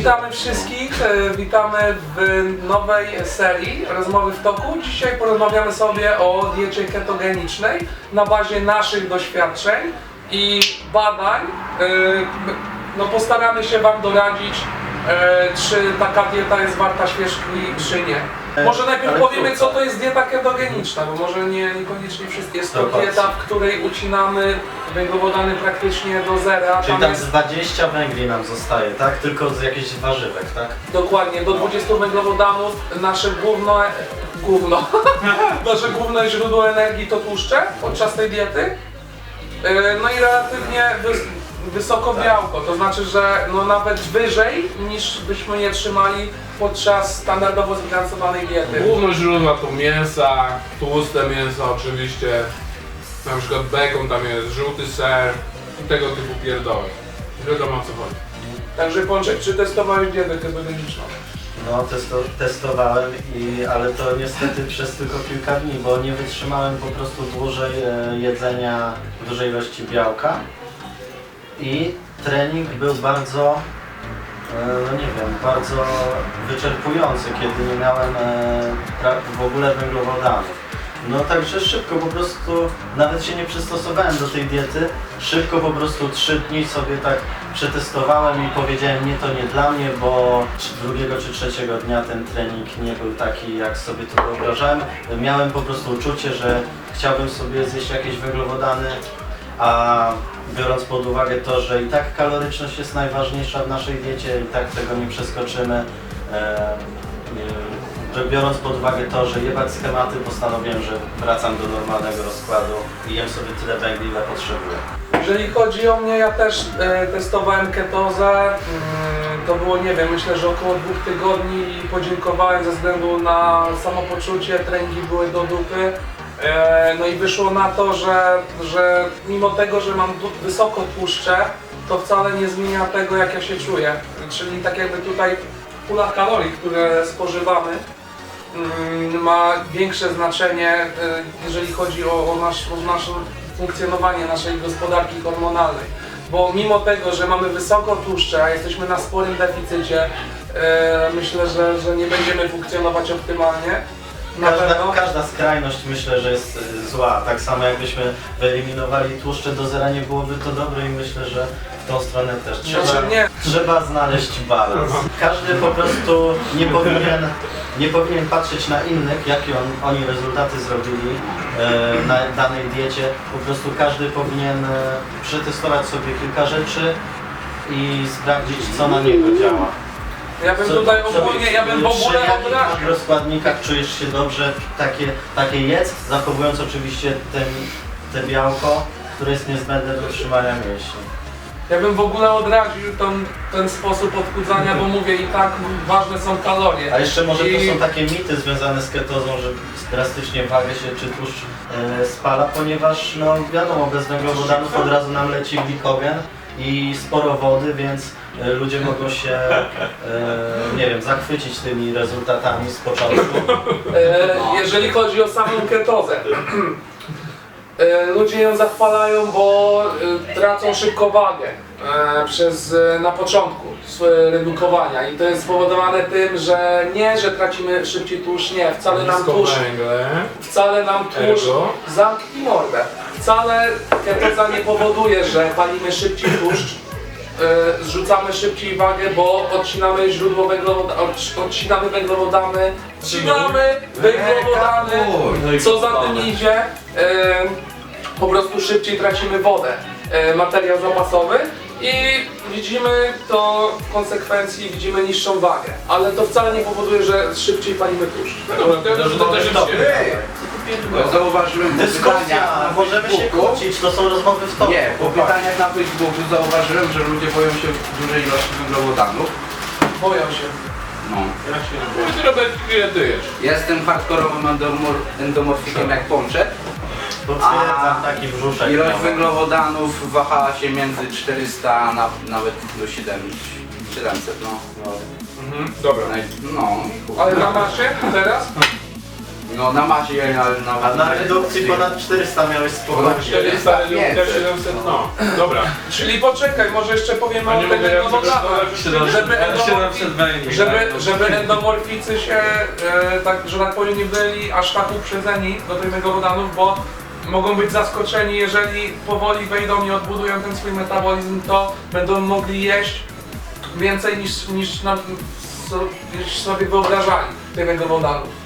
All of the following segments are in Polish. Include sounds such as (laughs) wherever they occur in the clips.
Witamy wszystkich, e, witamy w nowej serii Rozmowy w toku. Dzisiaj porozmawiamy sobie o diecie ketogenicznej na bazie naszych doświadczeń i badań. E, No postaramy się Wam doradzić, e, czy taka dieta jest warta świeżki, czy nie. Może najpierw Ale powiemy, co to jest dieta ketogeniczna, bo może nie, niekoniecznie wszyscy. Jest to Dokładnie. dieta, w której ucinamy węglowodany praktycznie do zera. Czyli Tam tam jest z 20 węgli nam zostaje, tak? Tylko z jakichś warzywek, tak? Dokładnie, do 20 węglowodanów nasze główne, główno, (laughs) nasze główne źródło energii to tłuszcze podczas tej diety. Yy, No i relatywnie wys wysoko białko, to znaczy, że no nawet wyżej niż byśmy je trzymali podczas standardowo zbilansowanej diety. Główne źródła to mięsa, tłuste mięsa oczywiście, na przykład bacon tam jest, żółty ser i tego typu pierdoły. Wiadomo o co chodzi. Także Pączek, czy testowałeś dietę ketogeniczną? No, testo, testowałem, i, ale to niestety przez tylko kilka dni, bo nie wytrzymałem po prostu dłużej e, jedzenia dużej ilości białka i trening był bardzo, e, no nie wiem, bardzo wyczerpujący, kiedy nie miałem e, w ogóle węglowodanów. No także szybko po prostu, nawet się nie przystosowałem do tej diety, szybko po prostu trzy dni sobie tak przetestowałem i powiedziałem nie to nie dla mnie, bo drugiego czy trzeciego dnia ten trening nie był taki jak sobie to wyobrażałem. Miałem po prostu uczucie, że chciałbym sobie zjeść jakieś węglowodany, a biorąc pod uwagę to, że i tak kaloryczność jest najważniejsza w naszej diecie i tak tego nie przeskoczymy, e, e, biorąc pod uwagę to, że jebać schematy, postanowiłem, że wracam do normalnego rozkładu i jem sobie tyle węgli, ile potrzebuję. Jeżeli chodzi o mnie, ja też e, testowałem ketozę. Mm, to było, nie wiem, myślę, że około dwóch tygodni i podziękowałem ze względu na samopoczucie. Treningi były do dupy. E, no i wyszło na to, że, że mimo tego, że mam wysoko tłuszcze, to wcale nie zmienia tego, jak ja się czuję. Czyli tak jakby tutaj pula kalorii, które spożywamy, mm, ma większe znaczenie, e, jeżeli chodzi o, o, nasz, o nasze funkcjonowanie naszej gospodarki hormonalnej. Bo mimo tego, że mamy wysoko tłuszcze, a jesteśmy na sporym deficycie, e, myślę, że, że nie będziemy funkcjonować optymalnie. Każda, każda skrajność myślę, że jest y, zła. Tak samo jakbyśmy wyeliminowali tłuszcze do zera, nie byłoby to dobre i myślę, że w tą stronę też trzeba, Znaczy nie, trzeba znaleźć balans. Każdy po prostu nie powinien, nie powinien patrzeć na innych, jakie on, oni rezultaty zrobili e, na danej diecie. Po prostu każdy powinien e, przetestować sobie kilka rzeczy i sprawdzić, co na niego działa. Ja bym tutaj ogólnie, ja bym w przy ogóle jakich odradził. rozkładnikach czujesz się dobrze, takie, takie jedz, zachowując oczywiście ten, te białko, które jest niezbędne do utrzymania mięśni. Ja bym w ogóle odradził ten, ten sposób odchudzania, bo mówię i tak ważne są kalorie. A jeszcze może to I- są takie mity związane z ketozą, że drastycznie wagę się czy tłuszcz e, spala, ponieważ no wiadomo, bez węglowodanów od razu nam leci glikogen i sporo wody, więc ludzie mogą się, e, nie wiem, zachwycić tymi rezultatami z początku. E, jeżeli chodzi o samą ketozę. E, ludzie ją zachwalają, bo e, tracą szybko wagę e, przez, e, na początku swe- redukowania i to jest spowodowane tym, że nie, że tracimy szybciej tłuszcz, nie, wcale nam Nisko tłuszcz, węgle, wcale nam tłuszcz, ergo. zamknij mordę, wcale ketoza nie powoduje, że palimy szybciej tłuszcz, e, zrzucamy szybciej wagę, bo odcinamy źródło węglowodanu, odcinamy węglowodany, odcinamy węglowodany, co za tym idzie, e, po prostu szybciej tracimy wodę, e, materiał zapasowy i widzimy to w konsekwencji, widzimy niższą wagę, ale to wcale nie powoduje, że szybciej palimy tłuszcz. Dobra, to, to, to też jest Dobry. Bo zauważyłem po Dyskusja, pytaniach na możemy się Facebooku- kłócić, to są rozmowy w toku. Nie, po pytaniach na Facebooku zauważyłem, że ludzie boją się dużej ilości węglowodanów. Boją się. No. Mówię, ty Robert, ile ty jesz? Jestem hardkorowym endomor- endomorfikiem jak pączek. Potwierdzam A taki brzuszek. Ilość miałem. węglowodanów wahała się między 400 na, nawet do 7, 700, no. No. Mhm, dobra. Naj- No. Ale na masie teraz? No na masie, na, na, A na redukcji ponad 400 miałeś spokojnie. Ponad 400 lub 500. 700, no. Dobra. Czyli poczekaj, może jeszcze powiemy A o ja endomorfach, żeby, endomorfi, 700 węgli. żeby, żeby endomorficy się, e, tak, że tak powiem, nie byli aż tak uprzedzeni do tych węglowodanów, bo mogą być zaskoczeni, jeżeli powoli wejdą i odbudują ten swój metabolizm, to będą mogli jeść więcej niż, niż, so, niż sobie wyobrażali tych węglowodanów.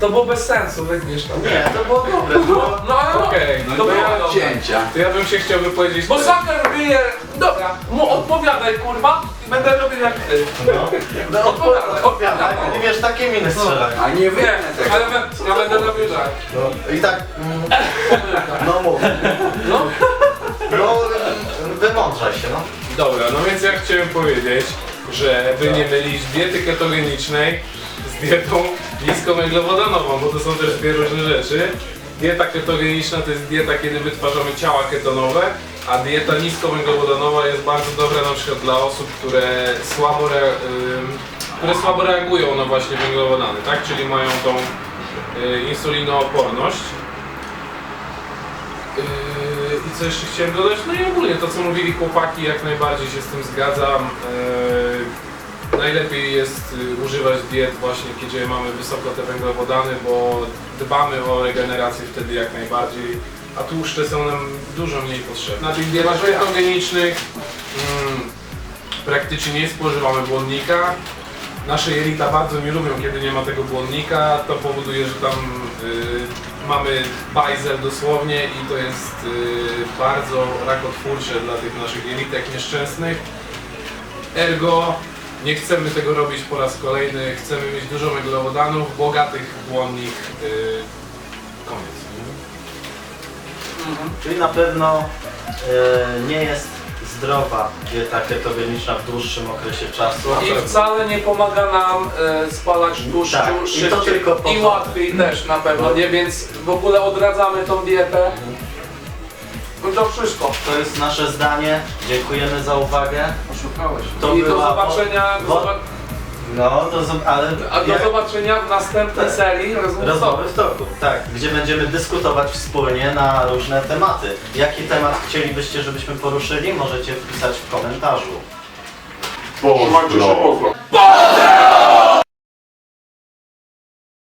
To było bez sensu, wygniesz to. Nie, to było dobre. To było... No ale no, Okej, to no to było ja, dobre. cięcia. to ja bym się chciał wypowiedzieć Bo. Saker bije... Dobra, mu odpowiadaj kurwa i będę robił jak ty. No, no odpowiadaj, odpowiadaj. Nie wiesz, takie miny strzelaj. A nie Nie, wiem tego. ale be- ja będę robił tak. No i tak, mm, no mów. No, No, wymądrzaj się, no. Dobra, no więc ja chciałem powiedzieć, że wy nie mylić diety ketogenicznej z dietą niskowęglowodanową, bo to są też dwie różne rzeczy. Dieta ketogeniczna to jest dieta, kiedy wytwarzamy ciała ketonowe, a dieta niskowęglowodanowa jest bardzo dobra na przykład dla osób, które słabo, rea- ym, które słabo reagują na właśnie węglowodany, tak? Czyli mają tą y, insulinooporność. Yy, I co jeszcze chciałem dodać? No i ogólnie to, co mówili chłopaki, jak najbardziej się z tym zgadzam. Yy, najlepiej jest y, używać diet właśnie, kiedy mamy wysoko te węglowodany, bo dbamy o regenerację wtedy jak najbardziej, a tłuszcze są nam dużo mniej potrzebne. Na tych dietach ketogenicznych mm, praktycznie nie spożywamy błonnika. Nasze jelita bardzo nie lubią, kiedy nie ma tego błonnika. To powoduje, że tam y, mamy bajzel dosłownie i to jest y, bardzo rakotwórcze dla tych naszych jelitek nieszczęsnych. Ergo nie chcemy tego robić po raz kolejny. Chcemy mieć dużo węglowodanów, bogatych w błonnik. Y, koniec. Czyli na pewno e, nie jest zdrowa dieta ketogeniczna w dłuższym okresie czasu. i wcale nie pomaga nam e, spalać tłuszczu Tak, i to szybciej tylko po i łatwiej też na pewno, nie? Więc w ogóle odradzamy tą dietę. No to wszystko. To jest nasze zdanie. Dziękujemy za uwagę. Oszukałeś. To I do była- zobaczenia, do, zoba- No, to ale a do jak- zobaczenia w następnej Tak. serii rozmów rozmowy w toku, tak, gdzie będziemy dyskutować wspólnie na różne tematy. Jaki temat chcielibyście, żebyśmy poruszyli? Możecie wpisać w komentarzu. Pozdro.